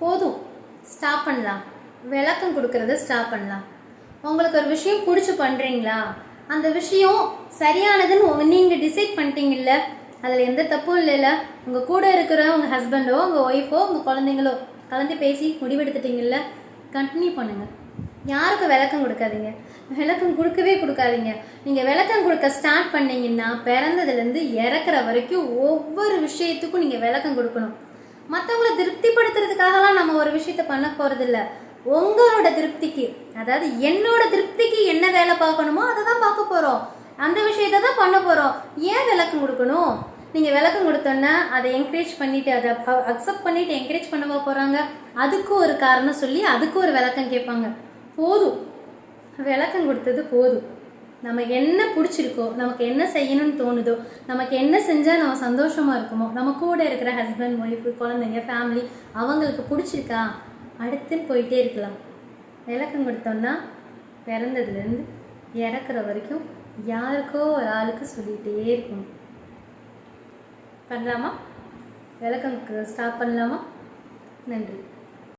போதும். ஸ்டாப் பண்ணலாம். விளக்கம் கொடுக்கறத ஸ்டாப் பண்ணலாம். உங்களுக்கு ஒரு விஷயம் பிடிச்சி பண்ணுறீங்களா அந்த விஷயம் சரியானதுன்னு நீங்கள் டிசைட் பண்ணிட்டீங்கல்ல? அதில் எந்த தப்பும் இல்லைல்ல. உங்கள் கூட இருக்கிற உங்கள் ஹஸ்பண்டோ உங்கள் ஒய்ஃபோ உங்கள் குழந்தைங்களோ கலந்து பேசி முடிவெடுத்துட்டீங்கல்ல? கண்டினியூ பண்ணுங்கள் யாருக்கும் விளக்கம் கொடுக்காதீங்க. விளக்கம் கொடுக்கவே கொடுக்காதீங்க. நீங்கள் விளக்கம் கொடுக்க ஸ்டார்ட் பண்ணீங்கன்னா பிறந்ததுலேருந்து இறக்குற வரைக்கும் ஒவ்வொரு விஷயத்துக்கும் நீங்கள் விளக்கம் கொடுக்கணும். மற்றவங்கள திருப்திப்படுத்துறதுக்காகலாம் நம்ம ஒரு விஷயத்த பண்ண போகிறதில்ல உங்களோட திருப்திக்கு அதாவது என்னோட திருப்திக்கு என்ன வேலை பார்க்கணுமோ அதை தான் பார்க்க போகிறோம் அந்த விஷயத்த தான் பண்ண போகிறோம் ஏன் விளக்கம் கொடுக்கணும்? நீங்கள் விளக்கம் கொடுத்தோன்னா அதை என்கரேஜ் பண்ணிட்டு அதை அக்செப்ட் பண்ணிட்டு என்கரேஜ் பண்ணவா போகிறாங்க அதுக்கு ஒரு காரணம் சொல்லி அதுக்கு ஒரு விளக்கம் கேட்பாங்க. போதும். விளக்கம் கொடுத்தது போதும். நமக்கு என்ன பிடிச்சிருக்கோ நமக்கு என்ன செய்யணும்னு தோணுதோ நமக்கு என்ன செஞ்சால் நம்ம சந்தோஷமாக இருக்குமோ நம்ம கூட இருக்கிற ஹஸ்பண்ட் ஒய்ஃபு குழந்தைங்க ஃபேமிலி அவங்களுக்கு பிடிச்சிருக்கா? அடுத்துன்னு போயிட்டே இருக்கலாம். விளக்கம் கொடுத்தோம்னா பிறந்ததுலேருந்து இறக்குற வரைக்கும் யாருக்கோ ஒரு ஆளுக்கு சொல்லிகிட்டே இருக்கணும். பண்ணலாமா? விளக்கம் ஸ்டாப் பண்ணலாமா? நன்றி.